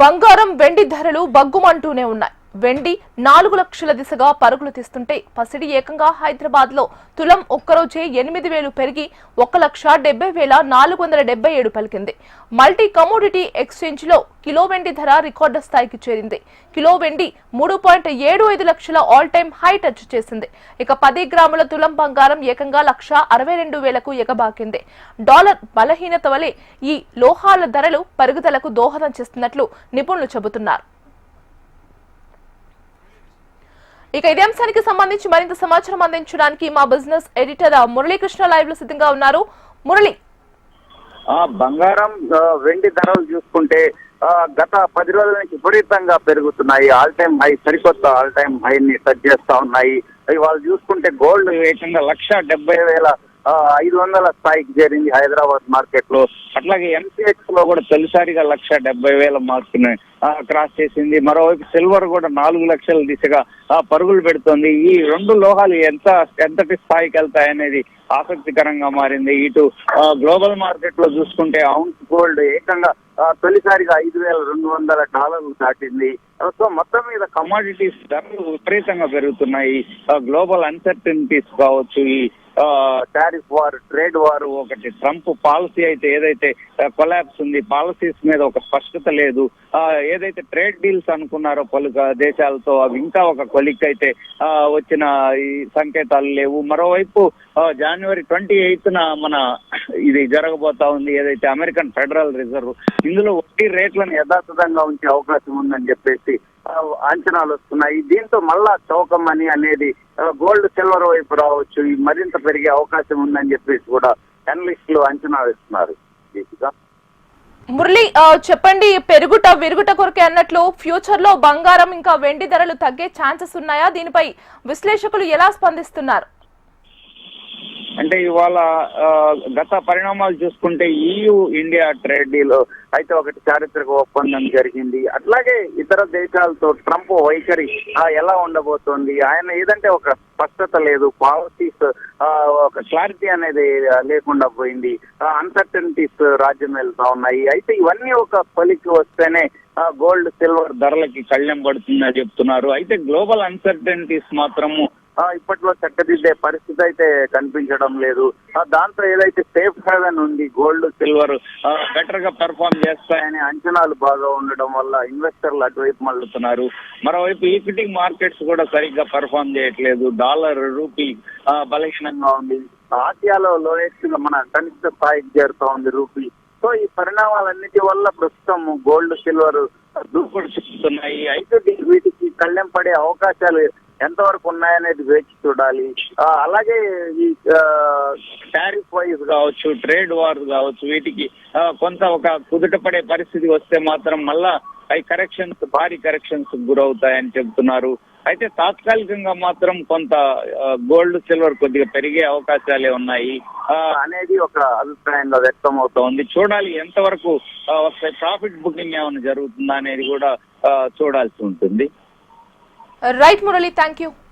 బంగారం వెండి ధరలు బగ్గుమంటూనే ఉన్నాయి. వెండి నాలుగు లక్షల దిశగా పరుగులు తీస్తుంటే పసిడి ఏకంగా హైదరాబాద్లో తులం ఒక్కరోజే ఎనిమిది వేలు పెరిగి ఒక లక్ష డెబ్బై వేల నాలుగు వందల డెబ్బై ఏడు పలికింది. మల్టీ కమోడిటీ ఎక్స్చేంజ్లో కిలో వెండి ధర రికార్డు స్థాయికి చేరింది. కిలో వెండి మూడు పాయింట్ ఏడు ఐదు లక్షల ఆల్ టైమ్ హై టచ్ చేసింది. ఇక పది గ్రాముల తులం బంగారం ఏకంగా లక్ష అరవై రెండు వేలకు ఎగబాకింది. డాలర్ బలహీనత వలె ఈ లోహాల ధరలు పెరుగుదలకు దోహదం చేస్తున్నట్లు నిపుణులు చెబుతున్నారు. ఇక ఇదే అంశానికి సంబంధించి మరింత సమాచారం అందించడానికి మా బిజినెస్ ఎడిటర్ మురళీకృష్ణ లైవ్లో సిద్ధంగా ఉన్నారు. మురళి. ఆ బంగారం వెండి ధరలు చూసుకుంటే గత పది రోజుల నుంచి విపరీతంగా పెరుగుతున్నాయి. ఆల్ టైమ్ హై సరికొత్త ఆల్ టైమ్ హై ని సెట్ చేస్తా ఉన్నాయి. ఇవాళ చూసుకుంటే గోల్డ్ ఏకంగా లక్ష డెబ్బై వేల ఐదు వందల స్థాయికి చేరింది హైదరాబాద్ మార్కెట్లో అట్లాగే ఎంసీహెచ్లో కూడా తొలిసారిగా లక్ష డెబ్బై వేల మార్క్ క్రాస్ చేసింది. మరోవైపు సిల్వర్ కూడా నాలుగు లక్షల దిశగా ఆ, పరుగులు పెడుతోంది. ఈ రెండు లోహాలు ఎంత ఎంతటి స్థాయికి వెళ్తాయనేది ఆసక్తికరంగా మారింది. ఇటు ఆ, గ్లోబల్ మార్కెట్లో చూసుకుంటే అవున్స్ గోల్డ్ ఏకంగా ఆ, తొలిసారిగా ఐదు వేల రెండు వందల డాలర్లు దాటింది. సో మొత్తం మీద కమాడిటీస్ ధరలు విపరీతంగా పెరుగుతున్నాయి. గ్లోబల్ అన్సర్టనిటీస్ కావచ్చు ఈ టారిఫ్ వార్ ట్రేడ్ వార్ ఒకటి ట్రంప్ పాలసీ అయితే ఏదైతే కొలాబ్స్ ఉంది పాలసీస్ మీద ఒక స్పష్టత లేదు. ఏదైతే ట్రేడ్ డీల్స్ అనుకున్నారో పలు దేశాలతో అవి ఇంకా ఒక కొలిక్ అయితే వచ్చిన ఈ సంకేతాలు లేవు. మరోవైపు జనవరి ట్వంటీ ఎయిత్ న మన ఇది జరగబోతా ఉంది ఏదైతే అమెరికన్ ఫెడరల్ రిజర్వ్ ఇందులో వడ్డీ రేట్లను యథాతథంగా ఉంచే అవకాశం ఉందని చెప్పేసి అంచనాలు వస్తున్నాయి. దీంతో మళ్ళా అని అనేది గోల్డ్ సిల్వర్ వైపు రావచ్చు మరింత పెరిగే అవకాశం ఉందని చెప్పేసి కూడా అనలిస్టులు అంచనా వేస్తున్నారు. మురళి చెప్పండి పెరుగుట విరుగుట కొరకే అన్నట్లు ఫ్యూచర్లో బంగారం ఇంకా వెండి ధరలు తగ్గే ఛాన్సెస్ ఉన్నాయా? దీనిపై విశ్లేషకులు ఎలా స్పందిస్తున్నారు? అంటే ఇవాళ ఆ, గత పరిణామాలు చూసుకుంటే ఈయు ఇండియా ట్రేడ్ డీల్ అయితే ఒకటి చారిత్రక ఒప్పందం జరిగింది. అట్లాగే ఇతర దేశాలతో ట్రంప్ వైఖరి ఎలా ఉండబోతోంది? ఆయన ఏదంటే ఒక స్పష్టత లేదు. పాలసీస్ ఒక క్లారిటీ అనేది లేకుండా పోయింది. అన్సర్టనిటీస్ రాజ్యం వెళ్తా ఉన్నాయి. అయితే ఇవన్నీ ఒక పలికి వస్తేనే గోల్డ్ సిల్వర్ ధరలకి కళ్యం పడుతుందని చెప్తున్నారు. అయితే గ్లోబల్ అన్సర్టనిటీస్ మాత్రము ఇప్పట్లో చక్కదిద్దే పరిస్థితి అయితే కనిపించడం లేదు. దాంతో ఏదైతే సేఫ్ హెవెన్ ఉంది గోల్డ్ సిల్వర్ బెటర్గా పెర్ఫామ్ చేస్తాయని అంచనాలు బాగా ఉండడం వల్ల ఇన్వెస్టర్లు అటువైపు మళ్ళుతున్నారు. మరోవైపు ఈక్విటీ మార్కెట్స్ కూడా సరిగ్గా పెర్ఫామ్ చేయట్లేదు. డాలర్ రూపీ బలహీనంగా ఉంది. ఆసియాలో లోయెస్ట్గా మన కనిష్ట స్థాయికి చేరుతా ఉంది రూపీ సో ఈ పరిణామాలన్నిటి వల్ల ప్రస్తుతం గోల్డ్ సిల్వర్ దూకుడు చూస్తున్నాయి అయితే వీటికి కళ్ళెం పడే అవకాశాలు ఎంతవరకు ఉన్నాయనేది వేచి చూడాలి. ఆ, అలాగే ఈ టారిఫ్ వైజ్ కావచ్చు ట్రేడ్ వార్స్ కావచ్చు వీటికి కొంత ఒక కుదుట పడే పరిస్థితి వస్తే మాత్రం మళ్ళా అవి కరెక్షన్స్ భారీ కరెక్షన్స్ గురవుతాయని చెబుతున్నారు. అయితే తాత్కాలికంగా మాత్రం కొంత గోల్డ్ సిల్వర్ కొద్దిగా పెరిగే అవకాశాలే ఉన్నాయి. ఆ, అనేది ఒక అభిప్రాయంలో వ్యక్తం అవుతోంది చూడాలి ఎంతవరకు వస్తాయి ప్రాఫిట్ బుకింగ్ ఏమైనా జరుగుతుందా అనేది కూడా ఆ, చూడాల్సి ఉంటుంది. Uh, right, Murali, thank you.